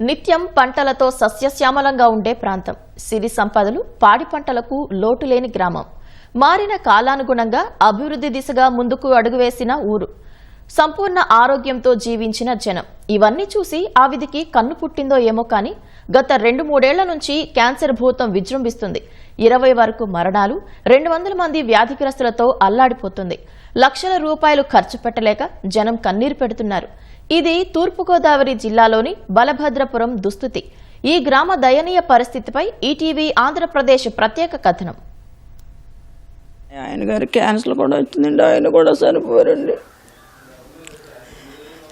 నిత్యం పంటలతో సస్యశ్యామలంగా ఉండే ప్రాంతం. సిరి సంపదలు పాడి పంటలకు లోటు లేని గ్రామం. మారిన కాలానుగుణంగా అభివృద్ధి దిశగా ముందుకు అడుగువేసిన ఊరు. సంపూర్ణ ఆరోగ్యంతో జీవించిన జనం. ఇవన్నీ చూసి ఆవిదికి కన్ను పుట్టిందో ఏమో కానీ గత రెండు మూడేళ్ళ నుంచి క్యాన్సర్ భూతం విజృంభిస్తుంది. ఇరవై వరకు మరణాలు రెండు వందల మంది వ్యాధిగ్రస్తులతో అల్లాడిపోతుంది. లక్షల రూపాయలు ఖర్చు పెట్టలేక జనం కన్నీరు పెడుతున్నారు. ఇది తూర్పుగోదావరి జిల్లాలోని బలభద్రపురం దుస్థితి. ఈ గ్రామ దయనీయ పరిస్థితిపై ఈటీవీ ఆంధ్రప్రదేశ్ ప్రత్యేక కథనం. ఆయన గారు క్యాన్సర్ కూడా వచ్చిందండి. ఆయన కూడా చనిపోయారండి.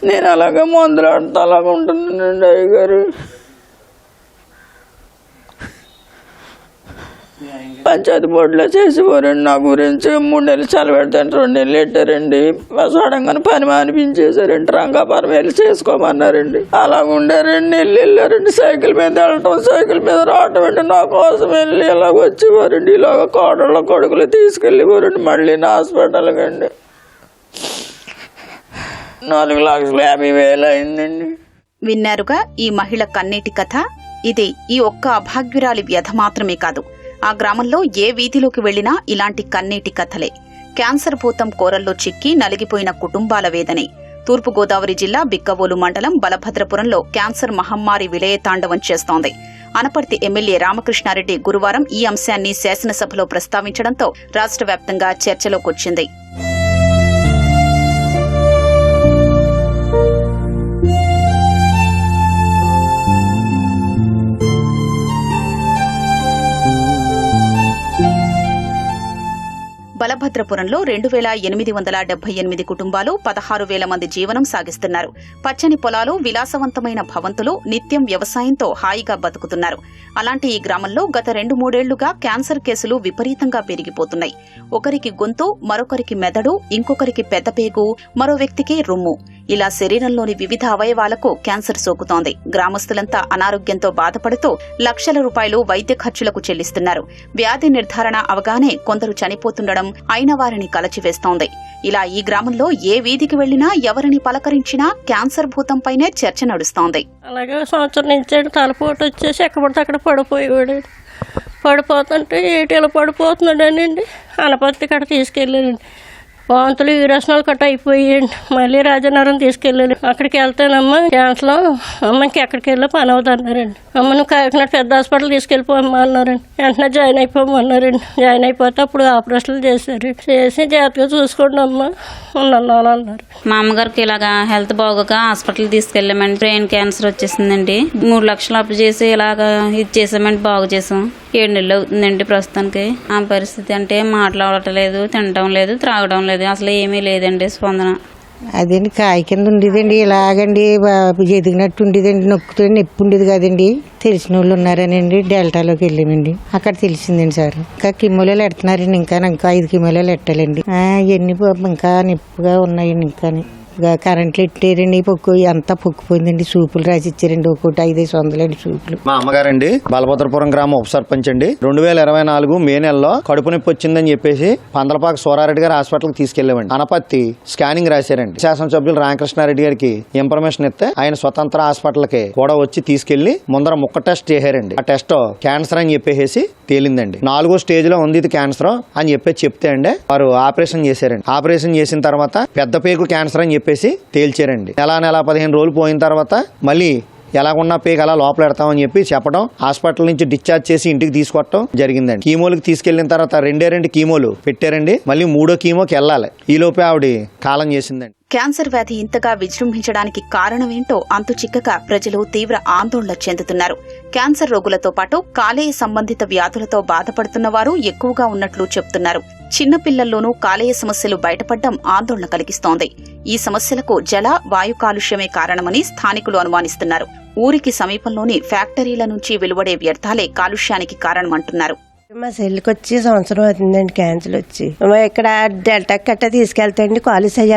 నేను అలాగే మందులు ఆడుతూ అలాగ ఉంటున్నానండి అయ్యగారు. పంచాయతీ బోర్డులో చేసేవారండి నా గురించి మూడు నెలలు చలబెడతాను రెండు నెలలు పెట్టారండి. సడన్గానే పని మానిపించేశారండి. రంగాపురం వెళ్ళి చేసుకోమన్నారండి. అలా ఉండారండి వెళ్ళి వెళ్ళారండి సైకిల్ మీద వెళ్ళటం సైకిల్ మీద రావటం అండి నా కోసం వెళ్ళి ఇలాగ వచ్చేవారండి. ఇలాగ కోడళ్ళ కొడుకులు తీసుకెళ్ళేవారండి మళ్ళీ నా హాస్పిటల్కి అండి నాలుగు లక్షల యాభై వేలు అయిందండి. విన్నారుగా ఈ మహిళ కన్నీటి కథ? ఇది ఈ ఒక్క అభాగ్యురాలి వ్యధ మాత్రమే కాదు. ఆ గ్రామంలో ఏ వీధిలోకి వెళ్ళినా ఇలాంటి కన్నీటి కథలే. క్యాన్సర్ భూతం కోరల్లో చిక్కి నలిగిపోయిన కుటుంబాల వేదనే. తూర్పుగోదావరి జిల్లా బిక్కవోలు మండలం బలభద్రపురంలో క్యాన్సర్ మహమ్మారి విలయతాండవం చేస్తోంది. అనపర్తి ఎమ్మెల్యే రామకృష్ణారెడ్డి గురువారం ఈ అంశాన్ని శాసనసభలో ప్రస్తావించడంతో రాష్ట్ర వ్యాప్తంగా చర్చలోకొచ్చింది. బలభద్రపురంలో రెండు వేల ఎనిమిది వందల డెబ్బై ఎనిమిది కుటుంబాలు పదహారు వేల మంది జీవనం సాగిస్తున్నారు. పచ్చని పొలాలు విలాసవంతమైన భవంతులు నిత్యం వ్యవసాయంతో హాయిగా బతుకుతున్నారు. అలాంటి ఈ గ్రామంలో గత రెండు మూడేళ్ళుగా క్యాన్సర్ కేసులు విపరీతంగా పెరిగిపోతున్నాయి. ఒకరికి గొంతు మరొకరికి మెదడు ఇంకొకరికి పెద్ద పేగు మరో వ్యక్తికి రొమ్ము. ఇలా శరీరంలోని వివిధ అవయవాలకు క్యాన్సర్ సోకుతోంది. గ్రామస్తులంతా అనారోగ్యంతో బాధపడుతూ లక్షల రూపాయలు వైద్య ఖర్చులకు చెల్లిస్తున్నారు. వ్యాధి నిర్ధారణ అవగానే కొందరు చనిపోతుండడం అయిన వారిని కలచివేస్తోంది. ఇలా ఈ గ్రామంలో ఏ వీధికి వెళ్ళినా ఎవరిని పలకరించినా క్యాన్సర్ భూతంపైనే చర్చ నడుస్తోంది. అలాగే సంవత్సరం నుంచి తలపోటు వచ్చేసి ఎక్కడపడితే అక్కడ పడిపోయాడు పడిపోతుంటే ఏటీలో పడిపోతున్నాడనండి అనపత్తి కట్ట తీసుకెళ్ళానండి. వాంతులు విరసనాలు కట్ట అయిపోయాయండి. మళ్ళీ రాజనగరం తీసుకెళ్ళాలి. అక్కడికి వెళ్తానమ్మా. క్యాన్సర్ అమ్మకి ఎక్కడికి వెళ్ళి పని అవుతున్నారండి అమ్మ నువ్వు కాకినాడ పెద్ద హాస్పిటల్ తీసుకెళ్ళిపోమ్మా అన్నారండి. వెంటనే జాయిన్ అయిపోమన్నారండి జాయిన్ అయిపోతే అప్పుడు ఆపరేషన్లు చేశారు. చేసి జాగ్రత్తగా చూసుకోండి అమ్మా. ఉన్నాను అన్నారు. మా అమ్మగారికి ఇలాగా హెల్త్ బాగోక హాస్పిటల్ తీసుకెళ్ళామండి. బ్రెయిన్ క్యాన్సర్ వచ్చేసిందండి. మూడు లక్షలు అప్పు చేసి ఇలాగా ఇది చేసామండి. బాగు చేసాం. ఏడు నెలలు అవుతుందండి ప్రస్తుతానికి. ఆ పరిస్థితి అంటే మాట్లాడటలేదు తినడం లేదు త్రాగడం లేదు. అసలు ఏమీ లేదండి స్పందన. అదేండి కాయ కింద ఉండేదండి. ఇలాగండి ఎదిగినట్టు ఉండేదండి. నొక్కుతో నొప్పి ఉండేది కదండి. తెలిసిన వాళ్ళు ఉన్నారనండి. డెల్టాలోకి వెళ్ళానండి అక్కడ తెలిసిందండి సార్. ఇంకా కిమోలో ఎడుతున్నారండి. ఇంకా ఇంకా ఐదు కిమ్మోలేలు ఎట్టాలండి. ఇవన్నీ ఇంకా నొప్పిగా ఉన్నాయండి ఇంకా కరెంట్లు ఎట్టారండి పొక్కు ఎంత పొక్కుపోయిందండి సూపులు రాసి ఇచ్చారండి ఒక్కోటి ఐదేసి వందలండి సూపులు. మా అమ్మగారండి బలభద్రపురం గ్రామ ఉప సర్పంచ్ అండి. రెండు వేల ఇరవై నాలుగు మే నెలలో కడుపు నొప్పి వచ్చిందని చెప్పేసి పందలపాక సోరారెడ్డి గారి హాస్పిటల్కి తీసుకెళ్ళేవండి అనపత్తి స్కానింగ్ రాశారండి. శాసనసభ్యులు రామకృష్ణారెడ్డి గారికి ఇన్ఫర్మేషన్ ఇస్తే ఆయన స్వతంత్ర హాస్పిటల్కి కూడా వచ్చి తీసుకెళ్ళి ముందర ముక్క టెస్ట్ చేశారండి. ఆ టెస్ట్ క్యాన్సర్ అని చెప్పేసి తేలిందండి. నాలుగో స్టేజ్లో ఉంది ఇది క్యాన్సర్ అని చెప్పేసి చెప్తే అండి వారు ఆపరేషన్ చేశారండి. ఆపరేషన్ చేసిన తర్వాత పెద్ద పేగు క్యాన్సర్ అని చెప్పేసి తేల్చారండి. నెల నెల పదిహేను రోజులు పోయిన తర్వాత మళ్ళీ ఎలాగున్నా పేక అలా లోపల పెడతామని చెప్పి చెప్పడం హాస్పిటల్ నుంచి డిశ్చార్జ్ చేసి ఇంటికి తీసుకొట్టడం జరిగిందండి. కీమోలకు తీసుకెళ్ళిన తర్వాత రెండే రెండు కీమోలు పెట్టారండి. మళ్ళీ మూడో కీమోకి వెళ్ళాలి. ఈ లోపే ఆవిడ కాలం చేసిందండి. క్యాన్సర్ వ్యాధి ఇంతగా విజృంభించడానికి కారణమేంటో అంతు చిక్కక ప్రజలు తీవ్ర ఆందోళన చెందుతున్నారు. క్యాన్సర్ రోగులతో పాటు కాలేయ సంబంధిత వ్యాధులతో బాధపడుతున్న వారు ఎక్కువగా ఉన్నట్లు చెప్తున్నారు. చిన్నపిల్లల్లోనూ కాలేయ సమస్యలు బయటపడడం ఆందోళన కలిగిస్తోంది. ఈ సమస్యలకు జల వాయు కాలుష్యమే కారణమని స్థానికులు అనుమానిస్తున్నారు. ఊరికి సమీపంలోని ఫ్యాక్టరీల నుంచి వెలువడే వ్యర్థాలే కాలుష్యానికి కారణమంటున్నారు. మా సెల్కి వచ్చి సంవత్సరం అవుతుందండి క్యాన్సిల్ వచ్చి. ఇక్కడ డెల్టా కట్ట తీసుకెళ్తాండి కాలేజ్ అయ్యా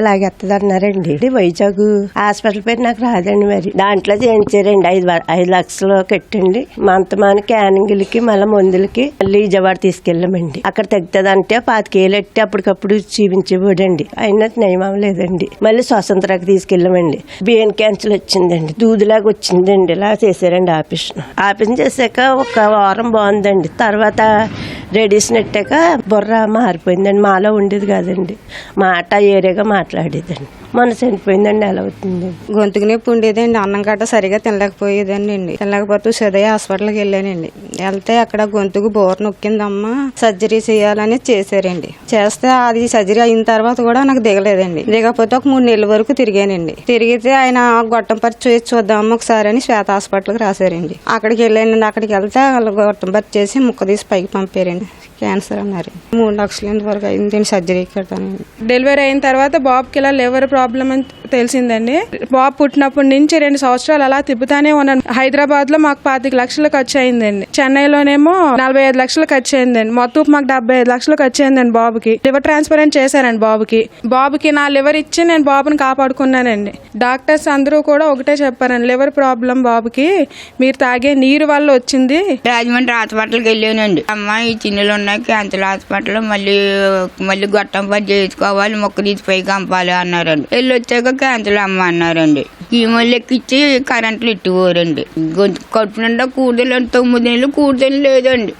అన్నారండి వైజాగ్ హాస్పిటల్ పేరు నాకు రాదండి మరి. దాంట్లో చేయించారండి ఐదు వ- ఐదు లక్షలు కట్టండి. మంతమాన క్యానింగ్లకి మళ్ళీ మందులకి మళ్ళీ విజయవాడ తీసుకెళ్ళామండి. అక్కడ తగ్గుతుంది పాతికేళ్ళు ఎట్టి అప్పటికప్పుడు చూపించబోడండి అయినా నయమం లేదండి మళ్ళీ స్వతంత్రకి తీసుకెళ్ళామండి. బిఎన్ క్యాన్సిల్ వచ్చిందండి. దూదులాగా వచ్చిందండి. ఇలా చేశారండి ఆపరేషన్. ఆపరేషన్ చేశాక ఒక వారం బాగుందండి. తర్వాత రేడియేషన్ నెట్టాక బుర్ర మారిపోయిందండి. మాలో ఉండేది కాదండి. మాట ఏరియాగా మాట్లాడేదండి. మన చనిపోయిందండి ఎలా అవుతుంది గొంతుకు నొప్పి ఉండేదండి. అన్నం గట్ట సరిగా తినలేకపోయేదండి అండి తినలేకపోతే సదయ హాస్పిటల్కి వెళ్ళానండి. వెళ్తే అక్కడ గొంతుకు బోర్ నొక్కిందమ్మా. సర్జరీ చేయాలని చేశారండి. చేస్తే అది సర్జరీ అయిన తర్వాత కూడా నాకు దిగలేదండి. దిగకపోతే ఒక మూడు నెలల వరకు తిరిగానండి. తిరిగితే ఆయన గొట్టం పరిచి చూసి ఒకసారి అని శ్వేత హాస్పిటల్కి రాశారండి. అక్కడికి వెళ్ళానండి. అక్కడికి వెళ్తే వాళ్ళు గొట్టం పరిచి చేసి ముక్క తీసి పైకి పంపారండి. క్యాన్సర్ అన్నారు. మూడు లక్షల వరకు అయింది? సర్జరీ కడతాను డెలివరీ అయిన తర్వాత బాబుకి ఇలా లివర్ ప్రాబ్లం అని తెలిసిందండి. బాబు పుట్టినప్పటి నుంచి రెండు సంవత్సరాలు అలా తిప్పుతానే ఉన్నాను. హైదరాబాద్లో మాకు పాతిక లక్షలు ఖర్చు అయిందండి చెన్నైలోనేమో నలభై ఐదు లక్షలు ఖర్చు అయిందండి మొత్తం మాకు డెబ్బై ఐదు లక్షలు ఖర్చు అయిందండి బాబుకి. లివర్ ట్రాన్స్ఫరెంట్ చేశారండి బాబుకి. బాబుకి నా లివర్ ఇచ్చి నేను బాబుని కాపాడుకున్నానండి. డాక్టర్స్ అందరూ కూడా ఒకటే చెప్పారండి లివర్ ప్రాబ్లం బాబుకి. మీరు తాగే నీరు వల్ల వచ్చింది. రాజమండ్రి హాస్పిటల్కి వెళ్ళానండి. అమ్మ ఈ చిన్నలు ఉన్నాయి క్యాన్సర్ హాస్పిటల్ మళ్ళీ మళ్ళీ గొట్టం పని చేసుకోవాలి మొక్క తీసి పైకి పంపాలి అన్నారండి. వెళ్ళి వచ్చాక క్యాన్సిల్ అమ్మ అన్నారండి. కీమోలు కరెంట్లు ఇట్టుకోరండి గొంతు కడుపు నిండా కూడలు తొమ్మిది నెలలు కూర్చొని లేదండి.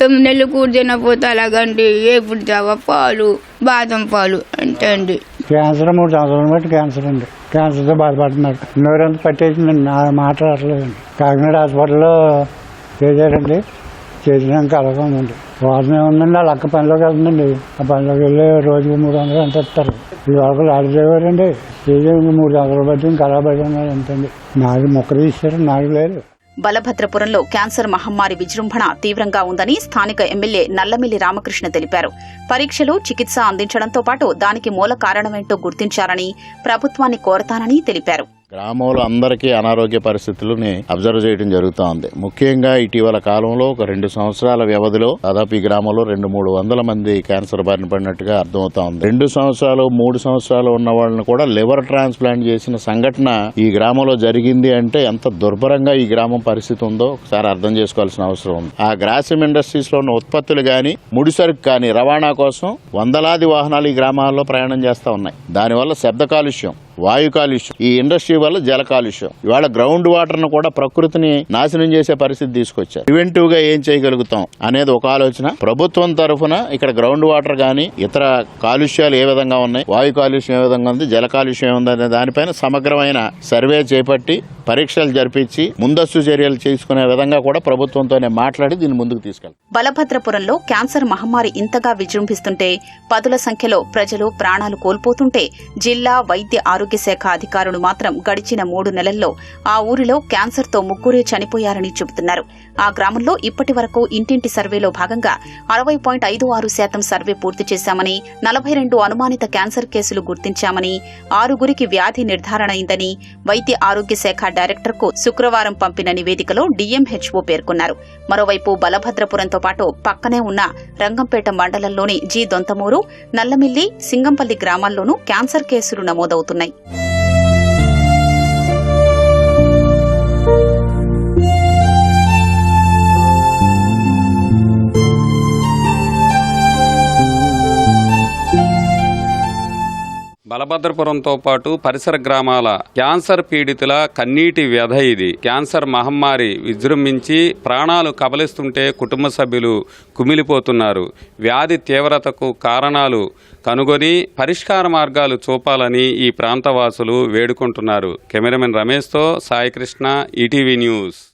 తొమ్మిది నెలలు కూర్చొనకపోతే అలాగండి ఎప్పుడు జావ పాలు బాదం పాలు అంతే అండి. క్యాన్సర్ మూడు సంవత్సరాలు బట్టి క్యాన్సర్ అండి. క్యాన్సర్తో బాధపడుతున్నారు. నోరంతా పట్టేసిందండి నా మాట రావట్లేదండి. కాకినాడ హాస్పిటల్లో చేశారండి. చేసినాక అలాగే ఉందండి వారం ఏముందండి? వాళ్ళ అక్క పనిలోకి వెళ్తుందండి. ఆ పనిలోకి వెళ్ళి రోజుకి మూడు వందలు ఎంత ఇస్తారు? ఈ వరకు ఆడిచేవారండి చేసి మూడు వందలు బట్టి ఇంకా అలా బట్టి ఉన్నారు నాకు మొక్కలు తీశారు నాకు లేదు బలభద్రపురంలో క్యాన్సర్ మహమ్మారి విజృంభణ తీవ్రంగా ఉందని స్థానిక ఎమ్మెల్యే నల్లమిల్లి రామకృష్ణ తెలిపారు. పరీక్షలు చికిత్స అందించడంతో పాటు దానికి మూల కారణమేంటో గుర్తించాలని ప్రభుత్వాన్ని కోరతానని తెలిపారు. గ్రామంలో అందరికీ అనారోగ్య పరిస్థితులని అబ్జర్వ్ చేయడం జరుగుతూ ఉంది ముఖ్యంగా ఇటీవల కాలంలో ఒక రెండు సంవత్సరాల వ్యవధిలో దాదాపు ఈ గ్రామంలో రెండు మూడు వందల మంది క్యాన్సర్ బారిన పడినట్టుగా అర్థమవుతా ఉంది రెండు సంవత్సరాలు మూడు సంవత్సరాలు ఉన్న వాళ్ళని కూడా లివర్ ట్రాన్స్ప్లాంట్ చేసిన సంఘటన ఈ గ్రామంలో జరిగింది అంటే ఎంత దుర్భరంగా ఈ గ్రామం పరిస్థితి ఉందో ఒకసారి అర్థం చేసుకోవాల్సిన అవసరం ఉంది. ఆ గ్రాసిమ్ ఇండస్ట్రీస్లో ఉన్న ఉత్పత్తులు కానీ ముడిసరుకు కానీ రవాణా కోసం వందలాది వాహనాలు ఈ గ్రామాల్లో ప్రయాణం చేస్తా ఉన్నాయి. దానివల్ల శబ్ద కాలుష్యం వాయు కాలుష్యం. ఈ ఇండస్ట్రీ వల్ల జల కాలుష్యం. ఇవాళ గ్రౌండ్ వాటర్ను కూడా ప్రకృతిని నాశనం చేసే పరిస్థితి తీసుకొచ్చారు. ప్రివెంటివ్గా ఏం చేయగలుగుతాం అనేది ఒక ఆలోచన. ప్రభుత్వం తరఫున ఇక్కడ గ్రౌండ్ వాటర్ గానీ ఇతర కాలుష్యాలు ఏ విధంగా ఉన్నాయి వాయు కాలుష్యం ఏ విధంగా ఉంది జల కాలుష్యం ఏ అనే దానిపైన సమగ్రమైన సర్వే చేపట్టి పరీక్షలు జరిపించి ముందస్తు చర్యలు చేసుకునే విధంగా కూడా ప్రభుత్వంతోనే మాట్లాడి దీన్ని ముందుకు తీసుకెళ్తాం. బలభద్రపురంలో క్యాన్సర్ మహమ్మారి ఇంతగా విజృంభిస్తుంటే పదుల సంఖ్యలో ప్రజలు ప్రాణాలు కోల్పోతుంటే జిల్లా వైద్య ఆరోగ్య శాఖ అధికారులు మాత్రం గడిచిన మూడు నెలల్లో ఆ ఊరిలో క్యాన్సర్తో ముగ్గురే చనిపోయారని చెబుతున్నారు. ఆ గ్రామంలో ఇప్పటి వరకు ఇంటింటి సర్వేలో భాగంగా అరవై పాయింట్ ఐదు ఆరు శాతం సర్వే పూర్తి చేశామని నలభై రెండు అనుమానిత క్యాన్సర్ కేసులు గుర్తించామని ఆరుగురికి వ్యాధి నిర్ధారణ అయిందని వైద్య ఆరోగ్య శాఖ డైరెక్టర్కు శుక్రవారం పంపిన నివేదికలో డీఎంహెచ్ఓ పేర్కొన్నారు. మరోవైపు బలభద్రపురంతో పాటు పక్కనే ఉన్న రంగంపేట మండలంలోని జి దొంతమూరు నల్లమిల్లి సింగంపల్లి గ్రామాల్లోనూ క్యాన్సర్ కేసులు నమోదవుతున్నాయి. బలభద్రపురంతో పాటు పరిసర గ్రామాల క్యాన్సర్ పీడితుల కన్నీటి వ్యధ ఇది. క్యాన్సర్ మహమ్మారి విజృంభించి ప్రాణాలు కబలిస్తుంటే కుటుంబ సభ్యులు కుమిలిపోతున్నారు. వ్యాధి తీవ్రతకు కారణాలు కనుగొని పరిష్కార మార్గాలు చూపాలని ఈ ప్రాంతవాసులు వేడుకుంటున్నారు. కెమెరామెన్ రమేష్తో సాయికృష్ణ ఈటీవీ న్యూస్.